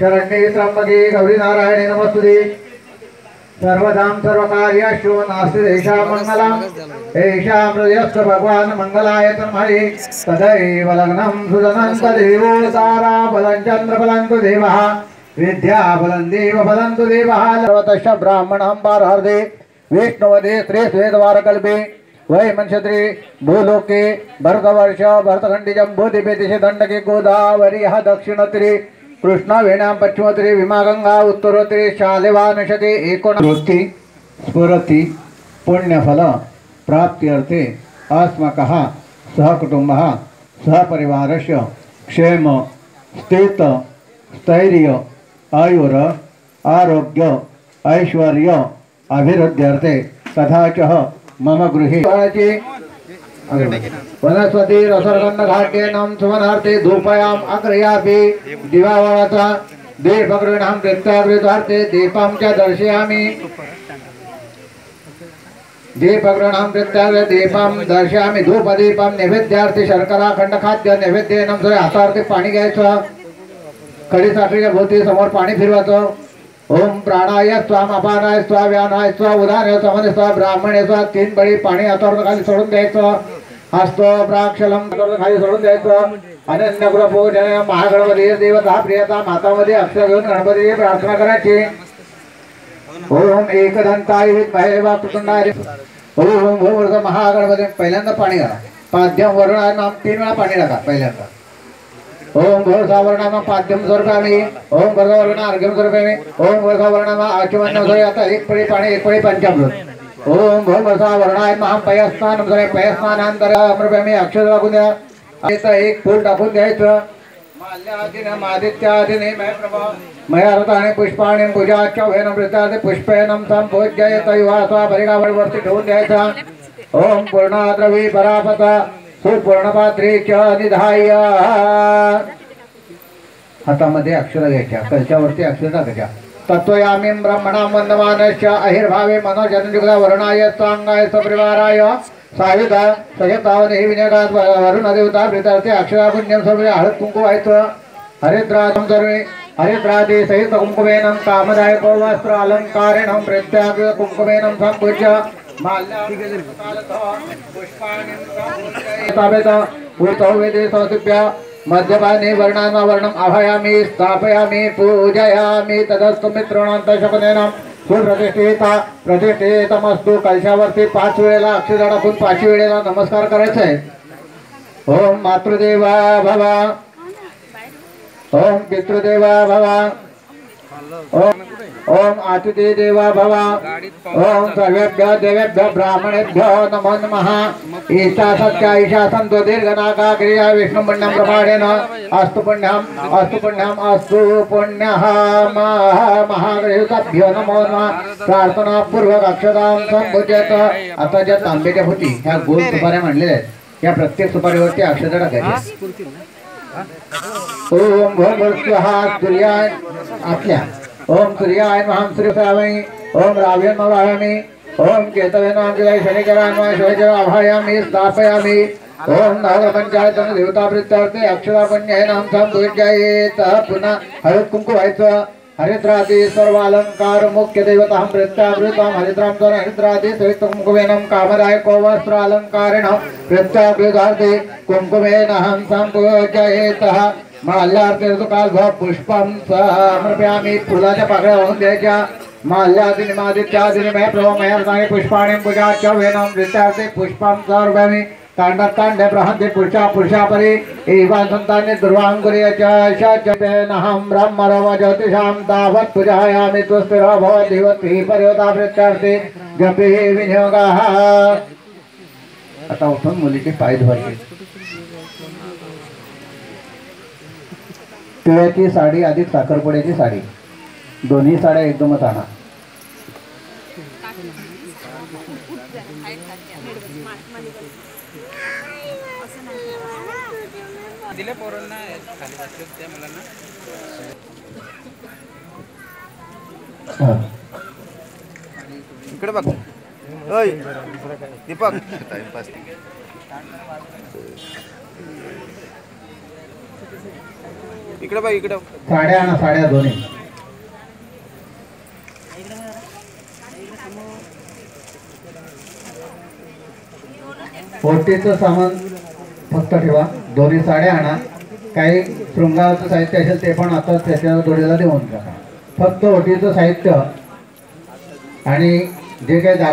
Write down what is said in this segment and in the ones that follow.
शरण्ये त्र्यम्बके गौरीनारायणे नमस्तुते। सर्वदां सर्वकार्यशो नास्ति एषा मङ्गलम्। एषां हृदयस्थ भगवान् मङ्गलाय तन्महे। तदैव लग्नं सुदनं तदेवो चन्द्रबलं तु देवः। विद्याबलं देवबलं तु देवः। सर्वतश्च ब्राह्मणं पारहर्दे। विष्णुवदे श्रेष्ठवेदवारकल्पे वै मंशत्रे भूलोके भरतवर्ष भरतखण्डिजं भूदिपेतिशे दण्डके गोदावरी दक्षिणोत्तरे। कृष्णा कृष्णावेणां पश्चिमोत्तरे विमागंगा उत्तरोत्तरे शालेवानशते एकोनवृत्ति स्फुरति पुण्यफल प्राप्त्यर्थे अस्माकः सहकुटुम्बः सहपरिवारस्य क्षेम स्थित स्थैर्य आयुर आरोग्य ऐश्वर्य अभिवृद्ध्यर्थे तथा च मम गृहे। वनस्पती रसरगंधघाट्येनं सुमनार्थे धूपयाम् अग्रयापि दिवावळाचा दीपगृणां कृत्याकृतार्थे दीपं च दर्शयामि। दीपगृणां कृत्याग्रे दीपम दर्शयामि धूपदीपं नैवेद्यार्थी शर्करा खंडखाद्य नैवेद्येनं सगळे हातावरती पाणी घ्यायचं कडी साखरीच्या भोवती समोर पाणी फिरवायचं ओम प्राणाय स्वाम अपानाय स्वा व्यानाय स्वा उदाहरण समन स्वा ब्राह्मण स्वा तीन बळी पाणी हातावर खाली सोडून द्यायचं. हस्तो प्राक्षलम खाली सोडून द्यायचं. अनन्य पूजन महागणपती देवता प्रियता मातामध्ये अक्षर घेऊन गणपती प्रार्थना करायची. ओम एकदंताय विद्महे कुटुंबाय ओम भूमृत महागणपती पहिल्यांदा पाणी घाला. पाद्यम वरुण नाम तीन वेळा पाणी टाका पहिल्यांदा. ओम भर्गवर्ण अर्घ्यम स्वरूपामी ओम भोरसावर्णामा आचमन्य स्वरूपी आता एक पळी पाणी एक पळी पंचामृत. ओम भोर भरसावर्णाय महाम पयस्नान स्वरूप पयस्नानांतर अमृपामी अक्षर लागून द्या इथं एक फूल टाकून द्यायचं. आदित्यादिने मय प्रभा मया रथाने पुष्पाणि पूजाच्या वेन मृतादे पुष्पेनं संपूज्ययत युवास्वा परिगावळवरती ठेवून द्यायचा. ओम पूर्णाद्रवी परापता सुपूर्णपात्रे च निधाय. हातामध्ये अक्षर घ्यायच्या कलच्यावरती अक्षर टाकायच्या. तत्वयामी ब्रह्मणा वंदमानश्च अहिर्भावे मनोजनयुगा वरुणाय सांगाय सपरिवाराय सायुधा सजतावने विनयगात वरुण देवता प्रीतार्थे अक्षरापुण्यम सर्वे सर्व हळद कुंकू व्हायचं हरिद्राजं सर्वे हरिद्रादे सहित कुंकुमेनं कामदायको वस्त्र अलङ्कारेण प्रत्याग कुंकुमेनं सम्पूज्य मध्यपाने वर्णान वर्णम आभयामि स्थापयामि पूजयामि तदस्तु मित्रांत शकुनेन सुप्रतिष्ठिता प्रतिष्ठितमस्तु कलशावरती पाच वेळेला अक्षर टाकून पाचवी वेळेला नमस्कार करायचा. आहे ओम मातृदेवा भवा। ओम पितृदेवा भवा। ओम ओम आतिथी देवा भवा। ओम सर्वेभ्य देवेभ्य ब्राह्मणेभ्यो नमो नमः। ईशा सत्या ईशा सन्तो दीर्घनाका क्रिया विष्णु पुण्यम प्रमाणेन अस्तु पुण्यम अस्तु पुण्यम अस्तु पुण्यः। महागृहिताभ्यो नमो नमः। प्रार्थना पूर्वक अक्षरां संपूजयत। आता ज्या तांब्याच्या होती ह्या गोल सुपाऱ्या म्हणलेल्या आहेत. या प्रत्येक सुपारीवरती अक्षर टाकायची. ओम भर आख्या सूर्याय ओम सूर्याय महां सूर्यसावै ओम राव्यं वाहयामि ओम केतवेन अंजय शनिचरान् वा शिवचर स्थापयामी. स्थापयामि नाग पंचायत देवता प्रीत्यर्थे अक्षरापण्येन संपूजयेत पुन्हा हळद कुंकू व्हायचं हरिद्रादि सर्व अलंकार मुख्य देवता प्रत्यावृतम हरिद्राम द्वारा हरिद्रादि सहित कुंकुमेनम कामदाय वस्त्र अलंकारेण प्रत्यावृतार्थे कुंकुमेन हं संपूजयेतः माल्यार्थे काल पुष्पं समर्पयामि फुलाच्या पाकळ्या वाहून द्यायच्या. माल्यादिनी मादित्यादिनी मय प्रभो मय पुष्पाणि पूजाच्या वेनं विद्यार्थी पुष्पं समर्पयामि. तांडतांडे प्रहन्ति पुरुषा पुरुषापरि एवं सन्ताने दुर्वाङ्कुर्य च शचपेनहं ब्रह्मरव ज्योतिषां तावत् पूजयामि. तुस्तिरो भव देवती पर्यता प्रत्यार्थे जपे विनियोगाः। आता उठून मुलीचे पाय धुवायचे. तिळ्याची साडी अधिक साखरपुड्याची साडी. दोन्ही साड्या एकदमच आणा. दिले पोरांना खाली बसले त्या मुलांना इकडे बघ. ओय दीपक. इकडे बघ इकडे साड्या आणा साड्या दोन्ही. ओटीचं सामान फक्त ठेवा. दोन्ही साड्या आणा. काही शृंगाराचं साहित्य असेल ते पण आता त्याच्या जोडीला देऊन टाका. फक्त ओटीचं साहित्य आणि जे काही दाग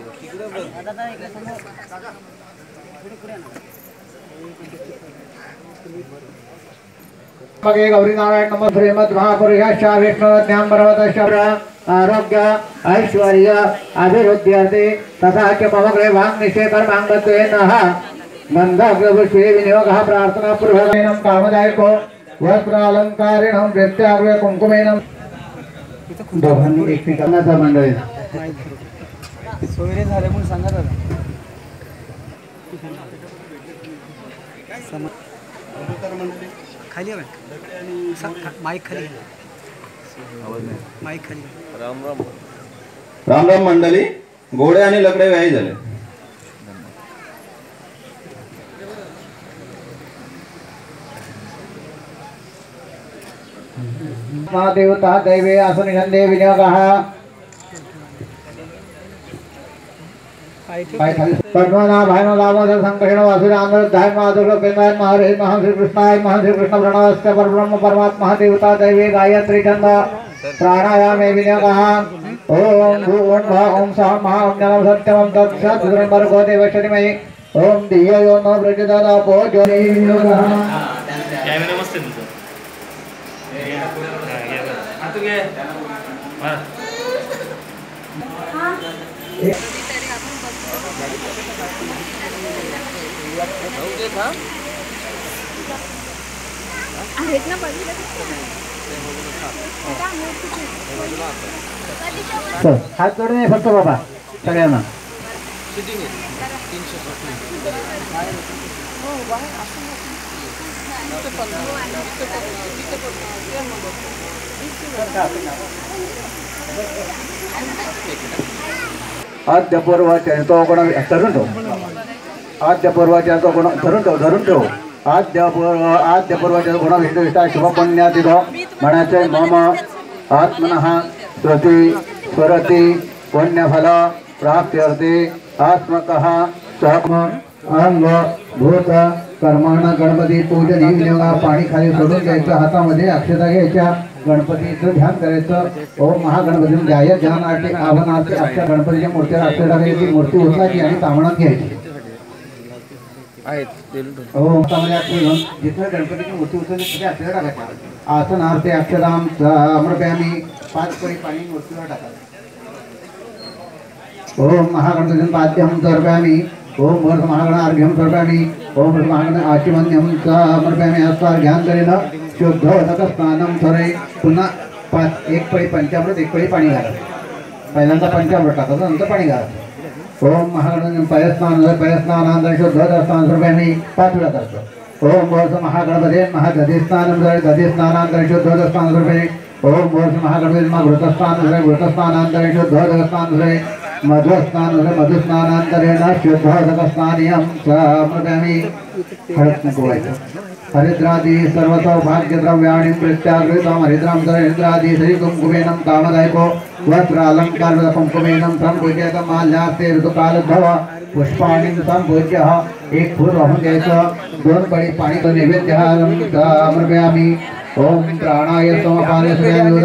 मगे गौरी नारायण नम। श्रीमद महापुरुष विष्णु ज्ञान पर्वत आरोग्य ऐश्वर्य अभिवृद्ध्यर्थे तथा च मम गृहे वांग निषेकर्माङ्गत्वेन गन्धाग्रपुष्पे विनियोगः प्रार्थना पूर्वकेन कामदायको। वस्त्रालङ्कारिणं वृत्याग्रे कुङ्कुमेन। दोघांनी मंडळी। सोयरे झाले म्हणून सांगा दादा. खाली माईक खाली. माईक खाली. राम राम मंडळी घोडे आणि लकडे व्यायी झाले. महादेवता दैवे असनिषन्दे विनियोगः पद्मना भाइनो लाभोदर संकषण वासुरांगर धाय माधुर पिंगाय महरे महा कृष्णाय महा कृष्ण प्रणवस्त पर ब्रह्म परमात्मा देवता दैवी गायत्री छंद प्राणायाम विनियोगः ओम भू भा ओम सह महा ओम जनम सत्यम तत्सत् गुरुवर को देवशति मयि ओम दियो यो नो प्रजदादा पो जो विनियोगः जय नमस्ते तुझे हाँ। आहेत ना चल, हात जोडून नाही फक्त बाबा सगळ्यांना. आद्य पूर्वाचार्य तो कोणा धरून ठेव आद्य पूर्वाचार्य कोणा धरून ठेव धरून ठेव. आद्य पर्व आद्य पूर्वाचार्य गुण विष्णुविष्टा शुभ पुण्यातिथ म्हणायचे मम आत्मनः श्रुती स्वरती पुण्यफल प्राप्त्यर्थे आत्मकः सहम अंग भूत कर्माण गणपती पूजन ही विनियोगा पाणी खाली सोडून घ्यायचं हातामध्ये अक्षता घ्यायच्या गणपतीचं ध्यान करायचं. ओम महागणपती ध्याय ध्यान आरती आव्हान अक्षर गणपतीच्या मूर्तीला अक्षर टाकायची मूर्ती उचलायची आणि तामणात घ्यायची. आहेत हो जिथं गणपतीची मूर्ती उचलली तिथे अक्षर टाकायचं आसन आरते अक्षराम अमृप्यामी पाच परी पाणी मूर्तीवर टाकायचं. हो, ओम महागणपती पाद्यम सर्व्यामी ओम हो, वर्ष महागण अर्घ्यम सर्व्यामी ओम हो, वर्ष महागण आचिमन्यम समर्प्यामी अस्वार ध्यान करेन शुद्ध होतं स्नानम सरे पुन्हा पाच एक पळी पंचामृत एक पळी पाणी घालायचं पहिल्यांदा पंचामृत टाकायचं नंतर पाणी घालायचं ओम महागण पयस्नान पयस्नानांत शुद्ध स्नान सर्व्यामी पाच वेळा करतो ओम भोस महागणपती महागधिस्नानं गधिस्नानांतर शुद्ध स्नान ओम भोस महागणपती मग घृतस्नान घृतस्नानांतर शुद्ध स्नान सर्वे मधुस्नान मधुस्नानांतरेण शुद्धोदकस्नानियं समृदामि हळद नको हरिद्रादि सर्व सौभाग्यद्रव्याणि प्रत्यागृतं हरिद्रां हरिद्रादी श्री कामदायको वस्त्र अलङ्कार सम्पूज्यत माल्यास्ते ऋतुकालभव पुष्पाणि सम्पूज्य एक फूल वाहून द्यायचं दोन पडी पाणी तो नैवेद्य समर्पयामी ओम प्राणाय समपाले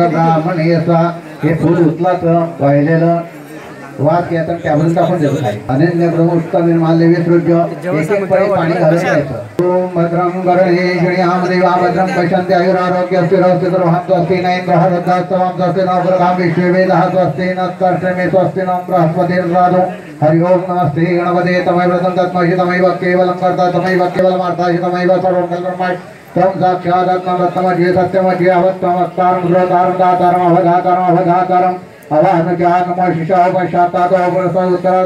ब्राह्मण हे फूल उचलाचं वाहिलेलं वास आणि त्यावरून टाकून देतो खाली अनन्य ब्रह्म उत्तम निर्माल्य विसृज्य एक एक पळी पाणी घालून द्यायचं ओम भद्रं गणे श्रेयाम देवा भद्रं पश्यन्ते आयुरारोग्य स्थिरस्ति सर्वं स्वस्ति न इन्द्रः रुद्रस्तवं स्वस्ति न पुरगां विश्वे वेदः स्वस्ति न कर्षमे स्वस्ति न बृहस्पतिर्राधो हरि ओम नमस्ते गणपते तमैव व्रतं तत्महि तमैव केवलं कर्ता तमैव केवलमार्थाहि तमैव सर्वं कल्पमाय त्वं साक्षादत्मरत्नमज्ये सत्यमज्ये अवत्वमत्तारं गृहतारं दातारम् अवधातारम् अवधातारम्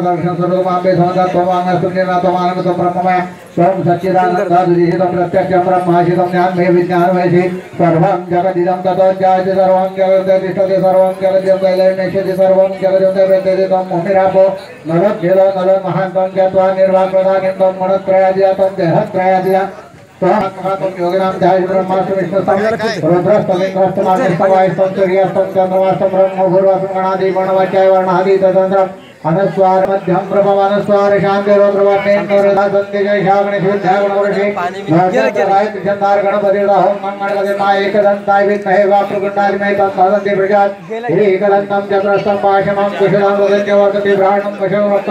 दर्शन स्वरूपांबे समजा त्वमांगस्तुं निर्णातमानंदं ब्रह्ममय त्वं सच्चिदानन्दादिशितं प्रत्यक्षं ब्रह्माशितं ज्ञानमय विज्ञानमयसि सर्वं जगदिदं ततो ज्यायते सर्वं जगते सर्वं जगदिदं कैलयमेष्यति सर्वं जगदिदं प्रत्यते तं मुनिरापो नरद्धिलो नलो महान्तं ज्ञात्वा निर्वाकृतानिं तं तं देहत्रयादिया त्वं योगिनां ध्याय ब्रह्मास्त्र विष्णुस्तं रुद्रस्तलिङ्गस्तं नागस्तवायस्तं सूर्यस्तं चन्द्रमास्तं ब्रह्म भूर्वसं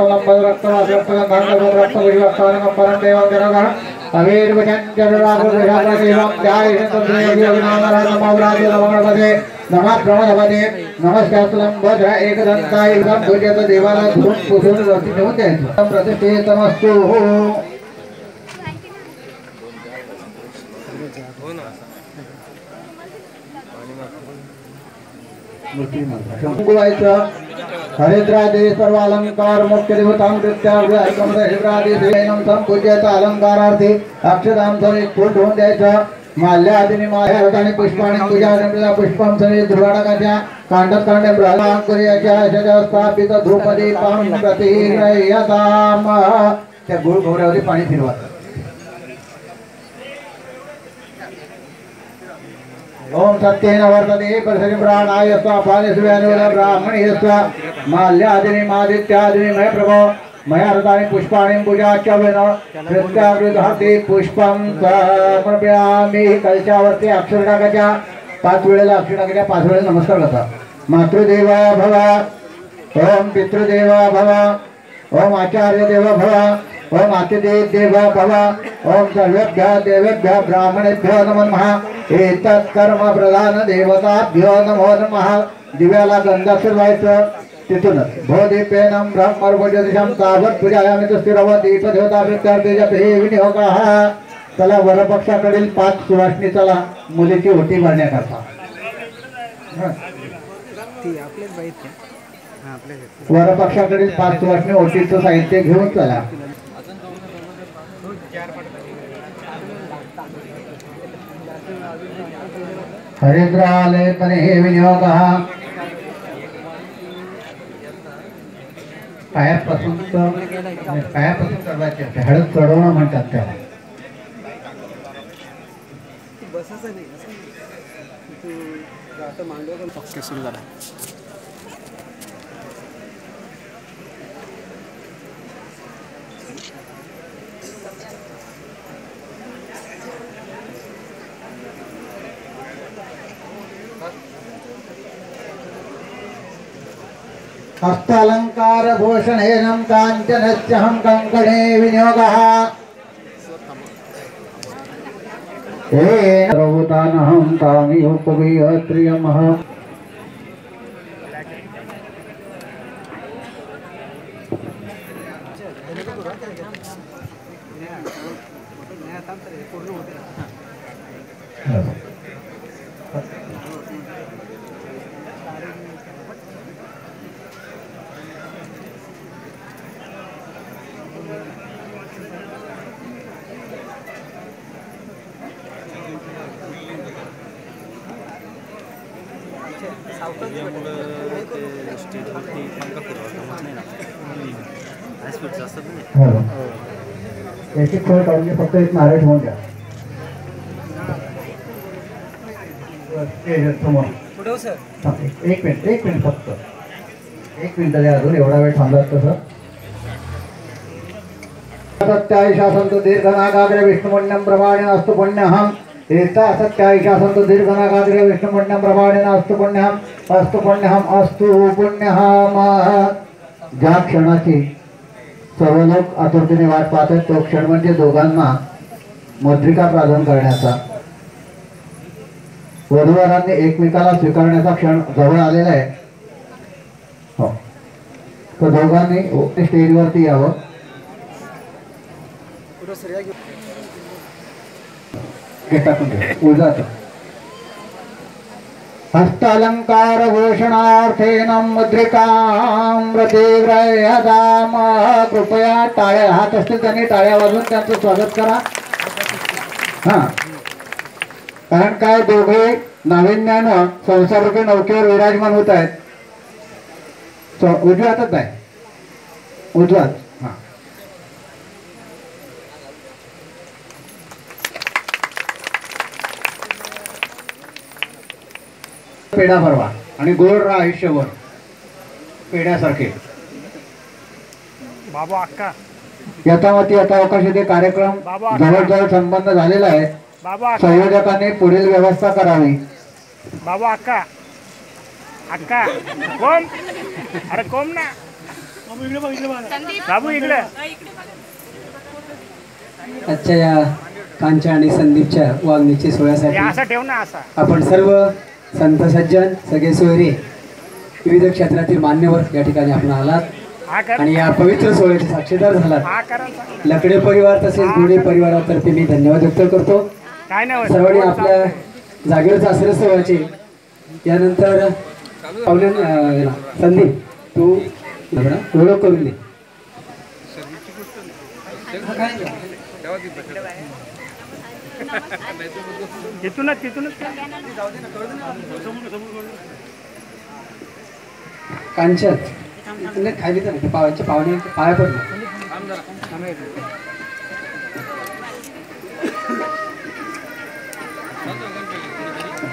रक्तं रक्तं रक्तं रक्तं रक्तं प्रमदपदे नमस्कास्तुलं वज्र एक इदं भुजत देवाला धुवून पुसून वरती ठेवून द्यायचं प्रतिष्ठितमस्तु शंकुवायचं हरिद्रादे सर्व अलंकार मुख्य देवतां कृत्याग्रहरिद्रादे देवैनं संपूज्यत अलंकारार्थी अक्षदां सरे फूल होऊन द्यायचं. माल्या आदिनी माया आणि पुष्पाणी पूजा आणि पुष्पम सरे ध्रुवाडकाच्या कांडत कांडे ब्रह्मांकुर्याच्या शजा स्थापित ध्रुपदी पाणी प्रतिरयताम त्या गुळ घोऱ्यावरती पाणी फिरवा. ओम सत्येन वर्तते परिसरि प्राणाय स्वापाने सुव्यानुल ब्राह्मणे स्व माल्यादिनी मादित्यादिनी मय प्रभो मया रतानि पुष्पाणि पूजाच्यवेन कृत्यावृतहते पुष्पं समर्पयामि। कलशावरती अक्षर पाच वेळेला अक्षर पाच वेळेला नमस्कार करता। मातृदेवा भव ओम पितृदेवा भव ओम आचार्य देव भव ओम अतिथि देव भव ओम सर्वेभ्यः देवेभ्यः ब्राह्मणेभ्यो नमो नमः। एतत् कर्म प्रधान देवताभ्यो नमो नमः। दिव्याला गंधा फिरवायचं तिथूनच भो दीपेनं ब्रह्मर्भुजदिशं तावत् पूजायामि तु स्थिरव दीपदेवता प्रत्यार्थे जपे विनियोगः। चला वरपक्षाकडील पाच सुवासनी चला मुलीची ओटी भरण्याकरता. वरपक्षाकडील पाच सुवासनी ओटीचं साहित्य घेऊन चला. हरिद्रालेपने विनियोगः पायापासून पायापासून करवायचे असते हळद चढवणं म्हणतात त्याला Thank you. भूषणेनं काञ्चनस्यहं कङ्कणे विनियोगः। हे सर्वतानहं तानि उपवीयत्रियमहम् ते स्टेजवरती पंखा फिरवता होत नाही ना हायस्पीड जास्त नाही हो. हो. याची खोड पाहिजे फक्त एक नारळ ठेवून द्या ते हे समोर हा, एक मिनिट एक मिनिट फक्त. एक मिनिट द्या अजून एवढा वेळ तसं दीर्घनागाग्रे अस्तु पुण्यहम् एता दीर्घनागाग्रे अस्तु पुण्यहम् अस्तु पुण्यहम् अस्तु पुण्यहम. ज्या क्षणाची सर्व लोक आतुरतेने वाट पाहत आहेत तो क्षण म्हणजे दोघांना मुद्रिका प्रदान करण्याचा. वधूवरांनी एकमेकाला स्वीकारण्याचा क्षण जवळ आलेला आहे. हो. तर दोघांनी स्टेजवरती यावं. हस्तालंकार घोषणार्थेन प्रतिग्रह्यताम कृपया टाळ्या हात असतील त्यांनी टाळ्या वाजून त्यांचं स्वागत करा. हा. कारण काय दोघे नाविन्यानं संसाररूपी नौकेवर विराजमान होत आहेत. उजव्या हातात आहे. उजवात. हा. पेढा भरवा आणि गोड राहा आयुष्यभर. पेढ्यासारखे. बाबा अक्का. यथावती यथावकाश ते कार्यक्रम. जवळजवळ संबंध झालेला आहे. संयोजकांनी पुढील व्यवस्था करावी. बाबा अक्का अक्का कोण? अरे कोण ना? बाबू इकडे. आजच्या या कांच्या आणि संदीपच्या वागणीच्या हे सोहळ्यासाठी असं ठेव ना असा. आपण सर्व संत सज्जन सगळे सोयरे विविध क्षेत्रातील मान्यवर या ठिकाणी आपण आलात. आणि या पवित्र सोहळ्याचे साक्षीदार झालात. लकडे परिवार तसेच गोडे परिवारातर्फे मी धन्यवाद व्यक्त करतो. सर्वांनी आपल्या जागेवर सासरे सोहळ्याचे यानंतर पाहुण्या संदीप तू ओळख करून दे. तिथूनच तिथूनच कांचन खाली तर पावाच्या पाहुण्यांच्या पाया पडलं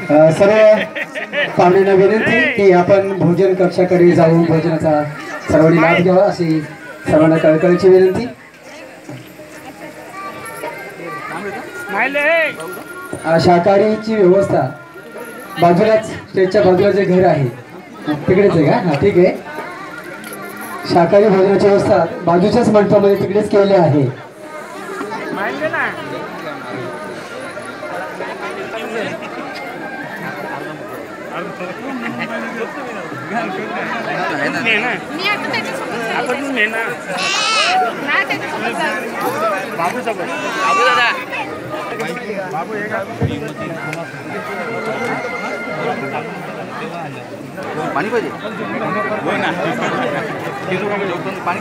सर्व पाहुण्यांना विनंती की आपण भोजन कक्षाकडे जाऊन भोजनाचा सर्वांनी लाभ घ्यावा अशी सर्वांना कळकळीची विनंती. शाकाहारीची व्यवस्था बाजूलाच स्टेजच्या बाजूला जे घर आहे तिकडेच आहे का? हा ठीक आहे. शाकाहारी भोजनाची व्यवस्था बाजूच्याच मंडपामध्ये तिकडेच केलेली आहे माहिती ना ने ना मी आता त्याच्यासोबत आपण चालले. ने ना नाही त्याच्यासोबत चालले. बाबू सोबत बाबू दादा बाबू हे का पाणी पाहिजे हो ना पाणी पाणी